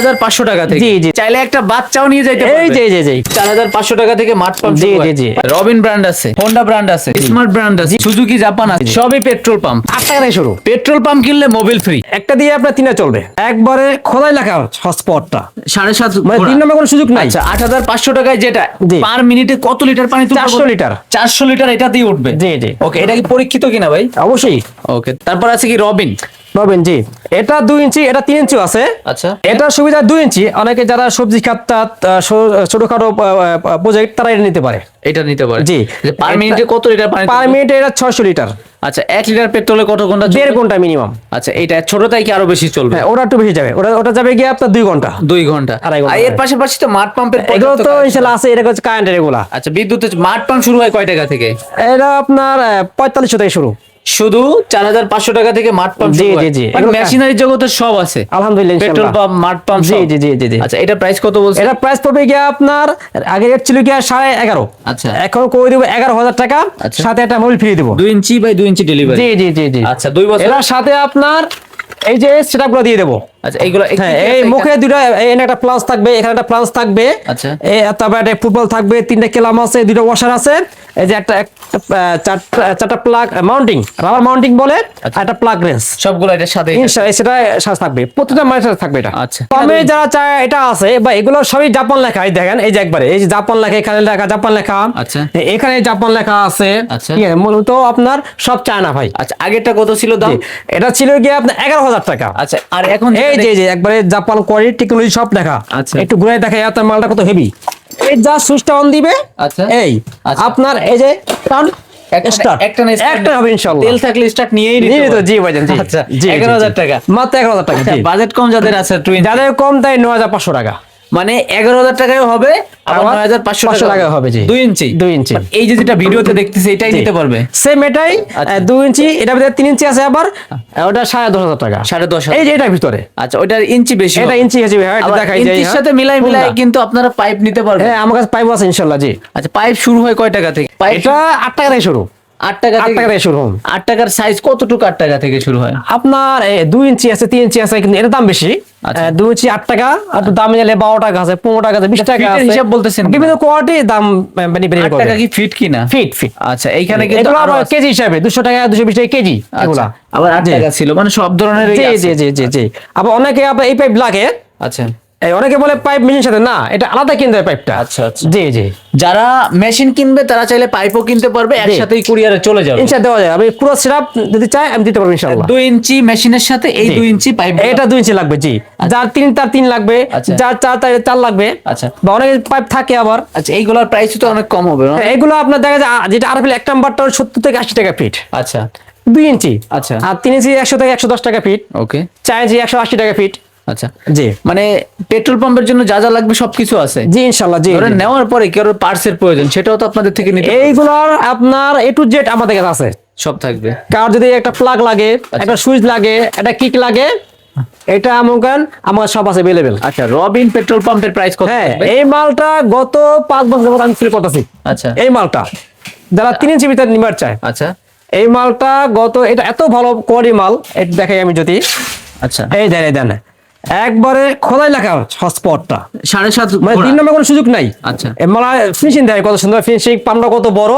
হাজার পাঁচশো টাকা থেকে। জি, জি। চাইলে একটা বাচ্চাও নিয়ে যাইতে পারবে। যে জি জি হাজার পাঁচশো টাকা থেকে মাঠ পাম্প জি, জি, জি। রবিন ব্র্যান্ড আছে হোন্ডা ব্র্যান্ড আছে স্মার্ট ব্র্যান্ড আছে সুজুকি জাপান আছে সবই পেট্রোল পাম্প টাকা থেকে শুরু। পেট্রোল পাম্প কিনলে মোবিল ফ্রি একটা দিয়ে আপনার তিনটা চলবে। একবারে খোদাই লেখা হটস্পটটা সাড়ে সাত মানে ঘোড়া। তিন নম্বর কোনো সুযোগ নাই। আচ্ছা আট হাজার পাঁচশো টাকায় যেটা পার মিনিটে কত লিটার পানি 400 লিটার। চারশো লিটার এটা দিয়ে উঠবে। জি, জি। ওকে এটা কি পরীক্ষিত কিনা ভাই? অবশ্যই। ওকে তারপর আছে কি রবিন? পাবেন জি। এটা দুই ইঞ্চি এটা ইঞ্চি আছে। আচ্ছা। এটা সুবিধা দুই ইঞ্চি অনেকে যারা সবজি ছোটখাটো প্রজেক্ট তারা এটা নিতে পারে। এটা নিতে পারে। জি। পার মিনিটে কত লিটার পানি পার মিনিটে এটা ছয়শো লিটার আচ্ছা এক লিটার পেট্রোলে কত ঘণ্টা দেড় ঘণ্টা মিনিমাম আচ্ছা এটা ছোটটাই কি আরও বেশি চলবে? হ্যাঁ ওটা একটু বেশি যাবে। ওটা ওটা যাবে গিয়ে আপনার দুই ঘণ্টা। দুই ঘণ্টা। আড়াই ঘণ্টা আর এর পাশাপাশি তো মাঠ পাম্পের এগুলো তো আছে এটা হচ্ছে কারেন্টের এগুলা। আচ্ছা বিদ্যুতের মাঠ পাম্প শুরু হয় কয় টাকা থেকে? এটা আপনার পঁয়তাল্লিশশো থেকে শুরু। শুধু চার হাজার পাঁচশো টাকা থেকে মাঠ পাম্প জি, জি, জি। মেশিনারি জগতে সব আছে। আলহামদুলিল্লাহ পেট্রোল পাম্প মাঠ পাম্প জি, জি, জি, জি। আচ্ছা এটা প্রাইস কত বলছে এটা প্রাইস পড়বে গিয়ে আপনার আগে রেট ছিল গিয়ে সাড়ে এগারো। আচ্ছা। এখন করে দেবো? এগারো হাজার টাকা। আচ্ছা। সাথে একটা মোবাইল ফ্রি দেবো। দুই ইঞ্চি বাই দুই ইঞ্চি ডেলিভারি জি জি জি জি। আচ্ছা দুই বছর সাথে আপনার এই যে সেটআপগুলো দিয়ে দেবো। আচ্ছা এইগুলো এক- হ্যাঁ এই মুখে দুটো এখানে একটা প্লাস থাকবে এখানে একটা প্লাস থাকবে আচ্ছা। এই তারপর একটা ফুটবল থাকবে তিনটা কেলাম আছে দুটো ওয়াশার আছে এই যে একটা একটা, চারটা প্লাগ মাউন্টিং রাবার মাউন্টিং বলে আচ্ছা। একটা প্লাগ রেঞ্জ সবগুলো এটার সাথে সেটা সাথে থাকবে প্রতিটা মানের সাথে থাকবে এটা আচ্ছা। কমে যারা চায় এটা আছে বা এগুলো সবই জাপান লেখা এই দেখেন এই যে একবারে এই যে জাপান লেখা এখানে লেখা জাপান লেখা আচ্ছা। এখানে জাপান লেখা আছে আচ্ছা। মূলত আপনার সব চায়না ভাই আচ্ছা আগেরটা কত ছিল দাম এটা ছিল গিয়ে আপনার এগারো হাজার টাকা আচ্ছা আর এখন এই যে যে একবারে জাপান কোয়ালিটি টেকনোলজি সব দেখা। আচ্ছা। একটু ঘুরে দেখা আপনার মালটা কত হেভি এই যা সুইচটা অন দিবে আচ্ছা। এই আচ্ছা। আপনার এই যে টান আচ্ছা জি, জি, এগারো হাজার টাকা। মাত্র এগারো হাজার টাকা আচ্ছা বাজেট কম যাদের আছে টুইন যাদের কম তাই নয় হাজার পাঁচশো টাকা। মানে এগারো হাজার টাকায় হবে আবার নয় হাজার পাঁচশো টাকা হবে, জি। দুই ইঞ্চি। দুই ইঞ্চি। এই যে যেটা ভিডিওতে দেখতেছি এটাই নিতে পারবে। সেম এটাই আচ্ছা। দুই ইঞ্চি এটা ভিতরে তিন ইঞ্চি আছে আবার ওটা সাড়ে দশ হাজার টাকা। সাড়ে দশ এই যে এটার ভিতরে। আচ্ছা ওইটার ইঞ্চি বেশি এটা ইঞ্চি দেখাই ইঞ্চির সাথে মিলাই মিলাই কিন্তু আপনারা পাইপ নিতে পারবেন। হ্যাঁ আমার কাছে পাইপ আছে ইনশাল্লাহ জি। আচ্ছা পাইপ শুরু হয় কয় টাকা থেকে? এটা আট টাকা থেকে শুরু। আট টাকা থেকে শুরু। আট টাকার সাইজ কতটুকু আট টাকা থেকে শুরু হয়? আপনার দুই ইঞ্চি আছে তিন ইঞ্চি আছে কিন্তু এটার দাম বেশি। দুই ইঞ্চি আট টাকা আর দাম গেলে বারো টাকা আছে পনেরো টাকা আছে বিশ টাকা আছে। হিসাব বলতেছেন বিভিন্ন কোয়ালিটি দাম মানে আট টাকা কি ফিট কিনা? ফিট ফিট আচ্ছা এইখানে কিন্তু কেজি হিসাবে দুশো টাকা দুশো বিশ টাকা কেজি আচ্ছা, এগুলা। আবার আট টাকা ছিল মানে সব ধরনের জি জি জি জি জি। আবার অনেকে আবার এই পাইপ লাগে। আচ্ছা। অনেকে বলে পাইপ মেশিন সাথে না এটা আলাদা কিনতে হয় পাইপটা আচ্ছা, আচ্ছা। জি জি। যারা মেশিন কিনবে তারা চাইলে পাইপও কিনতে পারবে একসাথেই কুরিয়ারে চলে যাবে। ইনশা দেওয়া যায়। আমি পুরো সিরাপ যদি চাই আমি দিতে পারব ইনশাল্লাহ। দুই ইঞ্চি মেশিনের সাথে এই জি। দুই ইঞ্চি পাইপ এটা দুই ইঞ্চি লাগবে জি। যার তিন তার তিন লাগবে আচ্ছা। যার চার তার চার লাগবে। আচ্ছা। বা অনেক পাইপ থাকে আবার। আচ্ছা এইগুলোর প্রাইস তো অনেক কম হবে না? হ্যাঁ, এগুলো আপনার দেখা যায় যেটা আরফিল এক নাম্বারটা সত্তর থেকে আশি টাকা ফিট আচ্ছা। দুই ইঞ্চি। আচ্ছা। আর তিন ইঞ্চি একশো থেকে একশো দশ টাকা ফিট ওকে চার ইঞ্চি একশো আশি টাকা ফিট আচ্ছা। জি। মানে পেট্রোল পাম্পের জন্য যা যা লাগবে সবকিছু আছে? জি জি ধরেন নেওয়ার পরে কারোর পার্সের প্রয়োজন? সেটাও তো আপনাদের থেকে নিতে এইগুলোর আপনার এ টু জেড আমাদের কাছে আছে। সব থাকবে। কার যদি একটা প্লাগ লাগে একটা সুইচ লাগে একটা কিক লাগে এটা আমার সব আছে আচ্ছা রবিন পেট্রোল পাম্পের প্রাইস কত হ্যাঁ এই মালটা গত পাঁচ বছর যাবত আমি ফিল করতেছি। আচ্ছা। এই মালটা যারা তিন ইঞ্চি ভিতরে নিবার চায়। আচ্ছা। এই মালটা গত এটা এত ভালো কোয়ারি মাল এটা দেখাই আমি যদি। আচ্ছা। এই দেন এই দেন। একবারে খোদাই লেখা হটস্পটটা সাড়ে সাত মানে তিন নম্বর কোনো সুযোগ নাই। আচ্ছা। মালা ফিনিশিং দেয় কত সুন্দর ফিনিশিং পামটা কত বড়।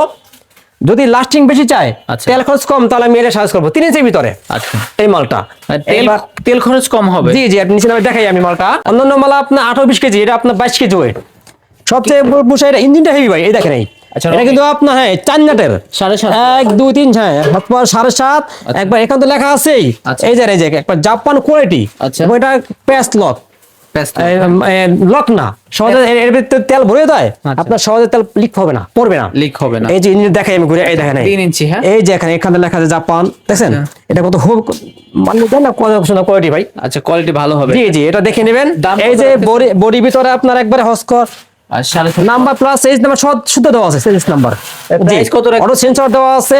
যদি লাস্টিং বেশি চায় আচ্ছা। তেল খরচ কম তাহলে আমি এটা সাহায্য করব। তিন ইঞ্চির ভিতরে আচ্ছা। এই মালটা। তেল তেল খরচ কম হবে? জি জি আপনি নিচে দেখাই আমি মালটা। অন্যান্য মালা আপনার আঠারো বিশ কেজি এটা আপনার বাইশ কেজি ওয়েট। সবচেয়ে বুঝা এটা ইঞ্জিনটা হেভি ভাই এই দেখেন এই। আচ্ছা, এটা কিন্তু আপনার হ্যাঁ সাড়ে সাত। এক দুই তিন হ্যাঁ সাড়ে সাত। একবার এখান তো লেখা আছেই। আচ্ছা। এই যে এই যে একবার জাপান কোয়ালিটি। আচ্ছা। এটা পেস্ট লক। লক। না। সহজে এর- ভিতরে তেল ভরে দেয় আচ্ছা। আপনার সহজে তেল লিক হবে না পড়বে না। লিক হবে না। এই যে ইঞ্জিন দেখাই আমি ঘুরে এই দেখেন এই। তিন ইঞ্চি, হ্যাঁ? এই যে এখানে এখানে লেখা আছে জাপান দেখছেন? আচ্ছা। এটা কত খুব মানে দেন না কত সুন্দর কোয়ালিটি ভাই। আচ্ছা কোয়ালিটি ভালো হবে। জি জি এটা দেখে নেবেন। এই যে? বডি ভিতরে আপনার একবারে হস্কর নাম্বার প্লাস এইচ নাম্বার সব শুদ্ধ দেওয়া আছে সেন্স নাম্বার কত অটো সেন্সর দেওয়া আছে।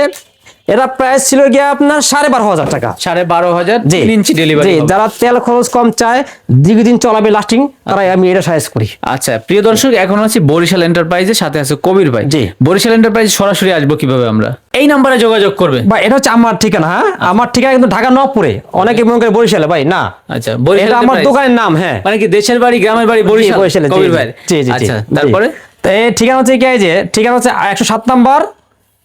এটা প্রাইস ছিল গিয়ে আপনার সাড়ে বারো হাজার টাকা। সাড়ে বারো হাজার তিন ইঞ্চি ডেলিভারি যারা তেল খরচ কম চায় দীর্ঘদিন চলাবে লাস্টিং তারাই আমি এটা সাজেস্ট করি। আচ্ছা প্রিয় দর্শক এখন আছে বরিশাল এন্টারপ্রাইজের সাথে আছে কবির ভাই। জি। বরিশাল এন্টারপ্রাইজ সরাসরি আসব কীভাবে আমরা? এই নাম্বারে যোগাযোগ করবে। ভাই এটা হচ্ছে আমার ঠিকানা হ্যাঁ? আমার ঠিকানা কিন্তু ঢাকা নবপুরে। অনেকে মনে করে বরিশালে ভাই না। আচ্ছা এটা আমার দোকানের নাম হ্যাঁ। মানে কি দেশের বাড়ি গ্রামের বাড়ি বরিশাল? বরিশালে কবির ভাই জি জি আচ্ছা তারপরে? ঠিকানা হচ্ছে কি যে ঠিকানা হচ্ছে একশো সাত নাম্বার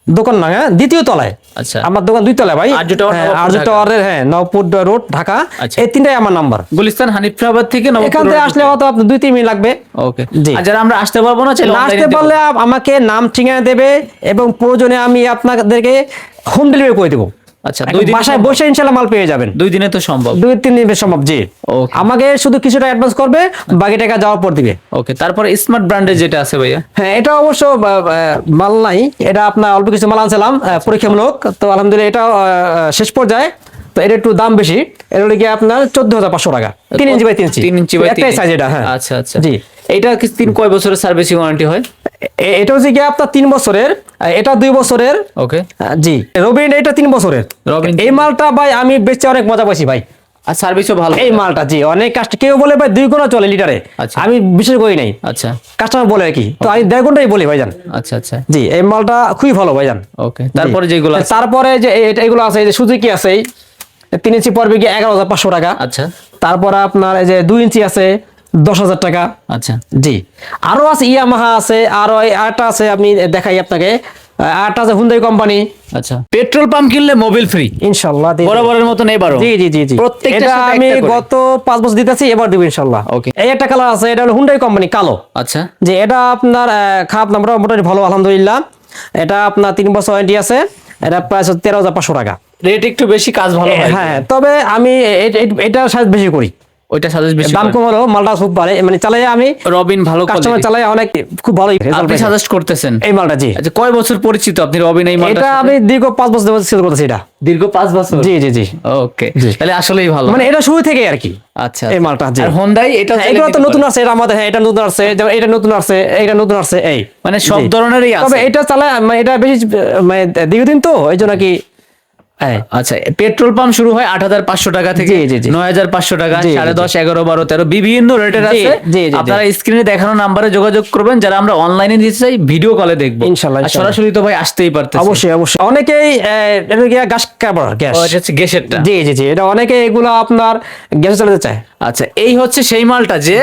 দোকান না হ্যাঁ? দ্বিতীয় তলায়। আচ্ছা। আমার দোকান দুই তলায় ভাই। আরজু টাওয়ার, হ্যাঁ, আরজু টাওয়ারের হ্যাঁ নবপুর রোড ঢাকা। আচ্ছা। এই তিনটাই আমার নাম্বার গুলিস্তান হানিফাবাদ থেকে এখান থেকে আসলে হয়তো আপনার দুই তিন মিনিট লাগবে। ওকে। জি। আর যারা আমরা আসতে পারব না আসতে পারলে আমাকে নাম ঠিকানা দেবে এবং প্রয়োজনে আমি আপনাদেরকে হোম ডেলিভারি করে দেবো। আচ্ছা দুই দিন বাসায় বসে ইনশাল্লাহ মাল পেয়ে যাবেন। দুই দিনে তো সম্ভব। দুই তিন দিন সম্ভব জি. আমাকে শুধু কিছুটা অ্যাডভান্স করবে বাকি টাকা যাওয়ার পর দিবে। ওকে তারপরে স্মার্ট ব্র্যান্ডের যেটা আছে ভাইয়া? হ্যাঁ এটা অবশ্য মাল নাই। এটা আপনার অল্প কিছু মাল আনছিলাম পরীক্ষামূলক। তো আলহামদুলিল্লাহ এটা শেষ পর্যায়ে। তো এটা একটু দাম বেশি। এটা হলো গিয়ে আপনার চোদ্দ হাজার পাঁচশো টাকা। তিন ইঞ্চি বাই তিন ইঞ্চি। তিন ইঞ্চি বাই একটাই। সাইজ এটা হ্যাঁ। আচ্ছা আচ্ছা। জি। এইটা কি তিন কয় বছরের সার্ভিসিং ওয়ারেন্টি হয়? এটা হচ্ছে গিয়ে আপনার তিন বছরের এটা দুই বছরের। ওকে। জি। রবিন এটা তিন বছরের। রবিন এই মালটা ভাই আমি বেচতে অনেক মজা পাইছি ভাই। আর সার্ভিসও ভালো। এই মালটা জি অনেক কাস্ট কেউ বলে ভাই দুই ঘণ্টা চলে লিটারে। আচ্ছা। আমি বিশেষ করি নাই। আচ্ছা। কাস্টমার বলে আর কি। তো আমি দেড় ঘন্টাই বলি ভাইজান। আচ্ছা আচ্ছা। জি এই মালটা খুবই ভালো ভাইজান। ওকে। তারপরে যেগুলো তারপরে যে এটা- এগুলো আছে এই যে সুজুকি আছে তিন ইঞ্চি পড়বে গিয়ে এগারো হাজার পাঁচশো টাকা। আচ্ছা। তারপরে আপনার এই যে দুই ইঞ্চি আছে দশ হাজার টাকা। আচ্ছা। জি। আরও আছে ইয়ামাহা আছে আরও এই আছে আপনি দেখাই আপনাকে। আহ, আছে হুন্দাই কোম্পানি। আচ্ছা। পেট্রোল পাম্প কিনলে মোবিল ফ্রি। ইনশাল্লাহ। বরাবরের মতন এবারও। জি জি জি জি। সাথে আমি গত পাঁচ বছর দিতেছি এবার দিব ইনশাল্লাহ। Okay. এই একটা কালার আছে এটা হলো হুন্ডাই কোম্পানি কালো। আচ্ছা। যে এটা আপনার খারাপ নাম্বার মোটামুটি ভালো আলহামদুলিল্লাহ। এটা আপনার তিন বছর ওয়ারেন্টি আছে এটা হাজার পাঁচশো টাকা। রেট একটু বেশি কাজ ভালো হয়। হ্যাঁ তবে আমি এটা সাইজ বেশি করি। ওইটা সাজেস্ট বেশি দাম করে। কম হলো মালটা খুব ভালো। মানে চালাই আমি রবিন ভালো কাস্টমার চালাই অনেক খুব ভালো আপনি সাজেস্ট করতেছেন। এই মালটা জি। আচ্ছা কয় বছর পরিচিত আপনি রবিন এই মালটা এটা আমি দীর্ঘ পাঁচ বছর ধরে সেল করতেছি এটা। দীর্ঘ পাঁচ বছর? জি জি জি। ওকে তাহলে আসলেই ভালো। মানে এটা শুরু থেকে আর কি। আচ্ছা এই মালটা, জি। আর হোন্ডাই এটা হ্যাঁ, এগুলো তো নতুন আসছে এটা আমাদের হ্যাঁ এটা নতুন আসছে যেমন এটা নতুন আসছে এটা নতুন আসছে এই। মানে সব। ধরনেরই আছে। তবে এটা চালায় মানে এটা বেশি মানে দীর্ঘদিন তো এই জন্য কি আচ্ছা পেট্রোল পাম্প শুরু হয় আট হাজার পাঁচশো টাকা থেকে। নয় হাজার পাঁচশো টাকা সাড়ে দশ এগারো বারো তেরো বিভিন্ন রেটের আছে। আপনারা স্ক্রিনে দেখানো নাম্বারে যোগাযোগ করবেন যারা আমরা অনলাইনে দিতে চাই ভিডিও কলে দেখব। ইনশাল্লাহ, সরাসরি তো ভাই আসতেই অবশ্যই অবশ্যই। অনেকেই গ্যাস গ্যাসেরটা। জি জি জি এটা অনেকে এগুলো আপনার গ্যাসে চালাতে চায়। আচ্ছা এই হচ্ছে সেই মালটা যে।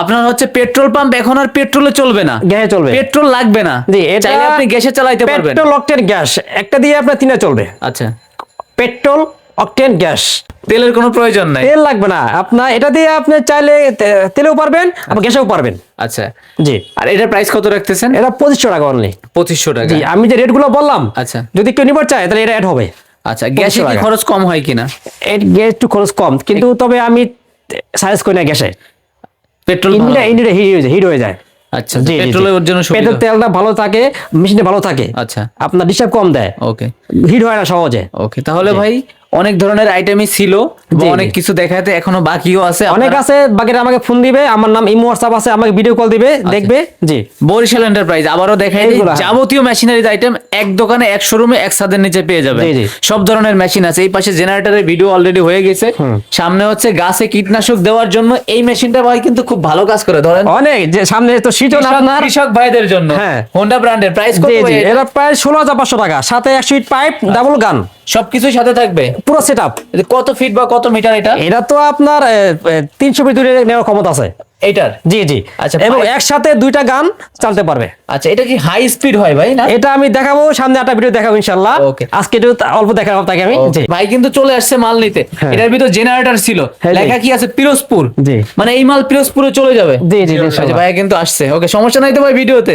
আপনার হচ্ছে পেট্রোল পাম্প এখন আর পেট্রোলে চলবে না। গ্যাসে চলবে। পেট্রোল লাগবে না। জি এটা আপনি গ্যাসে চালাইতে পারবেন। পেট্রোল অকটেন গ্যাস একটা দিয়ে আপনার তিনটা চলবে। আচ্ছা। Petrol octane gas. তেলের কোনো প্রয়োজন নাই। তেল লাগবে না। আপনার এটা দিয়ে আপনি চাইলে তেলেও পারবেন আবার গ্যাসেও পারবেন। আচ্ছা। জি। আর এটার প্রাইস কত রাখতেছেন? এটা পঁচিশশো টাকা অনলি পঁচিশশো টাকা। জি আমি যে রেটগুলো বললাম আচ্ছা। যদি কেউ নিবার চায় তাহলে এটা অ্যাড হবে। আচ্ছা গ্যাসে কি খরচ কম হয় কিনা? এর গ্যাস একটু খরচ কম কিন্তু তবে আমি সাজেস্ট করি না গ্যাসে। পেট্রোল ইঞ্জিনটা ইঞ্জিনটা হিট হয়ে যায় হিট হয়ে যায়। আচ্ছা। পেট্রোলের জন্য পেট্রোল তেলটা ভালো থাকে মেশিনে ভালো থাকে। আচ্ছা। আপনার ডিস্টার্ব কম দেয়। ওকে। হিট হয় না সহজে। ওকে তাহলে ভাই অনেক ধরনের আইটেমই ছিল অনেক কিছু দেখাতে এখনও বাকিও আছে। অনেক আছে বাকিটা আমাকে ফোন দিবে আমার নাম ইমো হোয়াটসঅ্যাপ আছে আমাকে ভিডিও কল দিবে দেখবে জি। বরিশাল এন্টারপ্রাইজ আবারও দেখাই। যাবতীয় মেশিনারিজ আইটেম এক দোকানে এক শোরুমে এক ছাদের নিচে পেয়ে যাবে। সব ধরনের মেশিন আছে এই পাশে জেনারেটরের ভিডিও অলরেডি হয়ে গেছে। সামনে হচ্ছে গাছে কীটনাশক দেওয়ার জন্য এই মেশিনটা ভাই কিন্তু খুব ভালো কাজ করে ধরেন। অনেক যে সামনে তো কৃষক- আপনার। কৃষক ভাইদের জন্য। হ্যাঁ। হোন্ডা ব্র্যান্ডের প্রাইস কত? এটা? প্রায় ষোলো হাজার পাঁচশো টাকা সাথে একশো পাইপ ডাবল গান সবকিছুই সাথে থাকবে? পুরো সেট আপ কত ফিট বা কত মিটার এটা? এটা তো আপনার তিনশো ফিট দূরে নেওয়ার ক্ষমতা আছে। এইটার? জি জি। আচ্ছা, এবং একসাথে দুইটা গান চালতে পারবে। আচ্ছা এটা কি হাই স্পিড হয় ভাই না? এটা আমি দেখাবো সামনে একটা ভিডিও দেখাবো ইনশাল্লাহ Okay. আজকে একটু অল্প দেখাবো আপনাকে আমি। জি। ভাই কিন্তু চলে আসছে মাল নিতে। হ্যাঁ। এটার ভিতর জেনারেটর ছিল। হ্যাঁ, লেখা কি আছে? পিরোজপুর। জি। মানে এই মাল পিরোজপুরে চলে যাবে। জি, জি, আচ্ছা, ভাই কিন্তু আসছে। ওকে সমস্যা নাই তো ভাই ভিডিওতে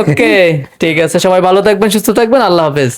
ওকে ঠিক আছে সবাই ভালো থাকবেন সুস্থ থাকবেন আল্লাহ হাফেজ।